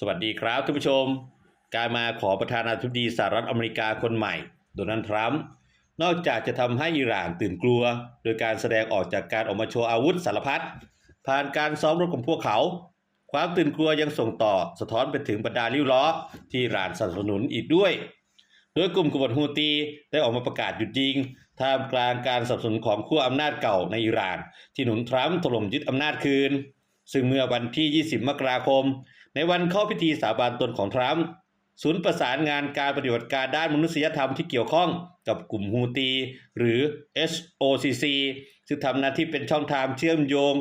สวัสดีครับท่านผู้ชม การมาขอประธานาธิบดีสหรัฐอเมริกาคนใหม่ โดนัลด์ทรัมป์นอกจากจะทำให้อิหร่านตื่นกลัว โดยการแสดงออกจากการออกมาโชว์อาวุธสารพัดผ่านการซ้อมรบของพวกเขา ความตื่นกลัวยังส่งต่อสะท้อนไปถึงบรรดาลิ้วล้อ ที่อิหร่านสนับสนุนอีกด้วย โดยกลุ่มกบฏฮูตีได้ออกมาประกาศหยุดยิงท่ามกลางการสนับสนุนของขั้วอำนาจเก่าในอิหร่าน ที่หนุนทรัมป์ถล่มยึดอำนาจคืน ซึ่งเมื่อวันที่ 20 มกราคม ในวันเข้าพิธีสาบานตนของทรัมป์ศูนย์ประสานงานการปฏิบัติการด้านมนุษยธรรมที่เกี่ยวข้องกับกลุ่มฮูตี หรือ SOCC ซึ่งทำหน้าที่เป็นช่องทางเชื่อมโยง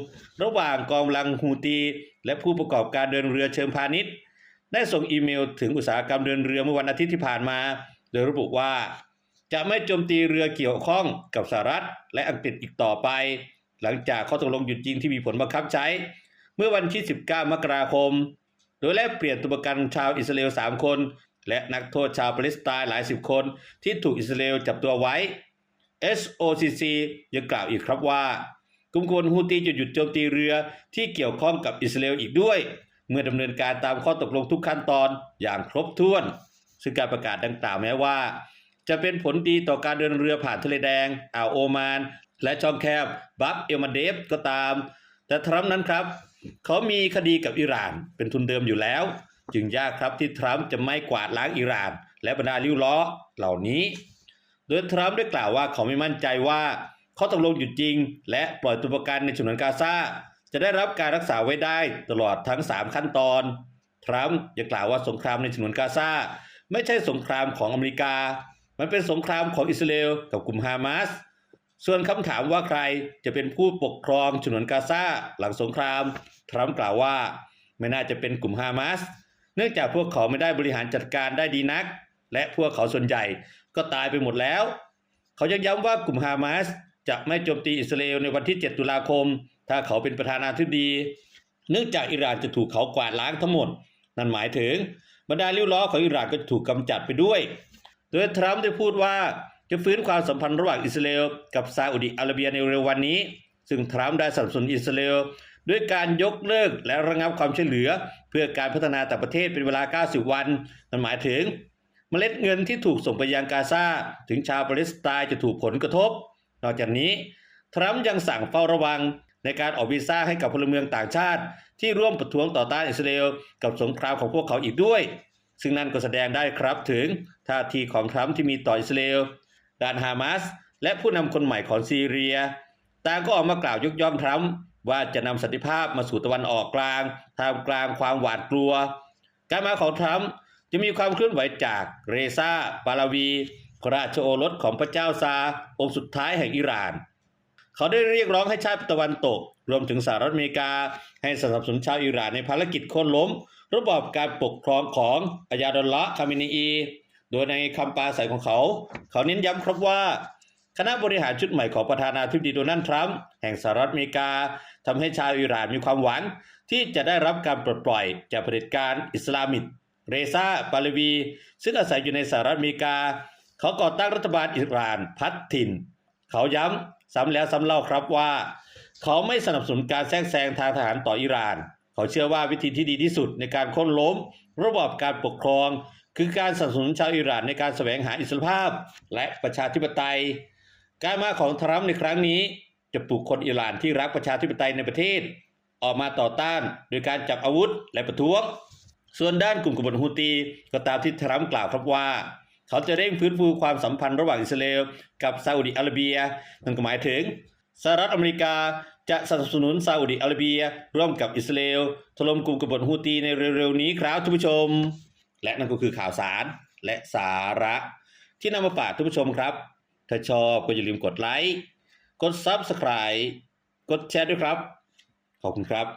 ระหว่างกองกำลังฮูตี และผู้ประกอบการเดินเรือเชิงพาณิชย์ ได้ส่งอีเมลถึงอุตสาหกรรมเดินเรือเมื่อวันอาทิตย์ที่ผ่านมา โดยระบุว่า จะไม่โจมตีเรือเกี่ยวข้องกับสหรัฐและอังกฤษอีกต่อไป หลังจากข้อตกลงหยุดยิงที่มีผลบังคับใช้ เมื่อวันที่ 19 มกราคม โดยแลกเปลี่ยนตัวประกันชาวอิสราเอล 3 คน และนักโทษชาวปาเลสไตน์หลายสิบคนที่ถูกอิสราเอลจับตัวไว้ SOCC ยังกล่าวอีกครับว่ากลุ่มคนฮูตีจะหยุดโจมตีเรือที่เกี่ยวข้องกับอิสราเอลอีกด้วย เมื่อดำเนินการตามข้อตกลงทุกขั้นตอนอย่างครบถ้วน ซึ่งการประกาศดังกล่าวแม้ว่า จะเป็นผลดีต่อการเดินเรือผ่านทะเลแดง อ่าวโอมาน และช่องแคบบับเอลมาเดฟก็ตาม แต่ทรัมป์นั้นครับเขามีคดีกับอิหร่านเป็นทุนเดิมอยู่แล้ว จึงยากครับที่ทรัมป์จะไม่กวาดล้างอิหร่าน และบรรดาลิ้วล้อเหล่านี้ โดยทรัมป์ได้กล่าวว่าเขาไม่มั่นใจว่าข้อตกลงหยุดยิง และปล่อยตัวประกันในฉนวนกาซาจะได้รับการรักษาไว้ได้ตลอดทั้ง 3 ขั้นตอน ทรัมป์ยังกล่าวว่าสงครามในฉนวนกาซาไม่ใช่สงครามของอเมริกา มันเป็นสงครามของอิสราเอลกับกลุ่มฮามาส ส่วนคำถามว่าใครจะเป็นผู้ปกครองฉนวนกาซาหลังสงคราม ทรัมป์กล่าวว่าไม่น่าจะเป็นกลุ่มฮามาส เนื่องจากพวกเขาไม่ได้บริหารจัดการได้ดีนัก และพวกเขาส่วนใหญ่ก็ตายไปหมดแล้ว เขายังย้ำว่ากลุ่มฮามาสจะไม่โจมตีอิสราเอลในวันที่ 7 ตุลาคม ถ้าเขาเป็นประธานาธิบดี เนื่องจากอิหร่านจะถูกเขากวาดล้างทั้งหมด นั่นหมายถึงบรรดาลิ้วล้อของอิหร่านก็จะถูกกำจัดไปด้วย โดยทรัมป์ได้พูดว่า จะฟื้นความสัมพันธ์ระหว่างอิสราเอลกับซาอุดิอาระเบียในเร็ววันนี้ ซึ่งทรัมป์ได้สนับสนุนอิสราเอลด้วยการยกเลิกและระงับความช่วยเหลือ เพื่อการพัฒนาต่างประเทศเป็นเวลา 90 วันนั่นหมายถึง เมล็ดเงินที่ถูกส่งไปยังกาซาถึงชาวปาเลสไตน์จะถูกผลกระทบ นอกจากนี้ ทรัมป์ยังสั่งเฝ้าระวังในการออกวีซ่าให้กับพลเมืองต่างชาติ ที่ร่วมประท้วงต่อต้านอิสราเอลกับสงครามของพวกเขาอีกด้วย ซึ่งนั่นก็แสดงได้ครับถึงท่าทีของทรัมป์ที่มีต่ออิสราเอล ด้านฮามาสและผู้นำคนใหม่ของซีเรียต่างก็ออกมากล่าวยกย่องทรัมป์ว่าจะนำสันติภาพมาสู่ตะวันออกกลางท่ามกลางความหวาดกลัว การมาของทรัมป์จะมีความเคลื่อนไหวจากเรซาปาลาวี พระราชโอรสของพระเจ้าซา องค์สุดท้ายแห่งอิหร่าน เขาได้เรียกร้องให้ชาติตะวันตก รวมถึงสหรัฐอเมริกา ให้สนับสนุนชาวอิหร่านในภารกิจโค่นล้ม ระบอบการปกครองของอายาดอลละคาเมนีอี ดยในคำปราศัยของเขา เขาเน้นย้ำครับว่า คณะบริหารชุดใหม่ของประธานาธิบดีโดนัลด์ทรัมป์แห่งสหรัฐอเมริกาทำให้ชาวอิหร่านมีความหวัง ที่จะได้รับการปลดปล่อยจากเผด็จการอิสลามิกเรซาปาลวี ซึ่งอาศัยอยู่ในสหรัฐอเมริกา เขาก่อตั้งรัฐบาลอิหร่านพัฒถิ่น เขาย้ำซ้ำแล้วซ้ำเล่าครับว่า เขาไม่สนับสนุนการแทรกแซงทางทหารต่ออิหร่าน เขาเชื่อว่าวิธีที่ดีที่สุดในการโค่นล้ม ระบอบการปกครอง คือการสนับสนุนชาวอิหร่านในการแสวงหาอิสรภาพ และประชาธิปไตย การมาของทรัมป์ในครั้งนี้ จะปลุกคนอิหร่านที่รักประชาธิปไตยในประเทศ ออกมาต่อต้านโดยการจับอาวุธและประท้วง ส่วนด้านกลุ่มกบฏฮูตีก็ตามที่ทรัมป์กล่าวครับว่า เขาจะเร่งฟื้นฟูความสัมพันธ์ระหว่างอิสราเอลกับซาอุดิอาระเบียนั่นก็หมายถึงสหรัฐอเมริกาจะสนับสนุนซาอุดิอาระเบีย ร่วมกับอิสราเอลถล่มกลุ่มกบฏฮูตีในเร็วๆนี้ครับท่านผู้ชม และนั่นก็คือข่าวสารและสาระ ที่นำมาฝากท่านผู้ชมครับ ถ้าชอบก็อย่าลืมกดไลค์ กด Subscribe กดแชร์ด้วยครับ ขอบคุณครับ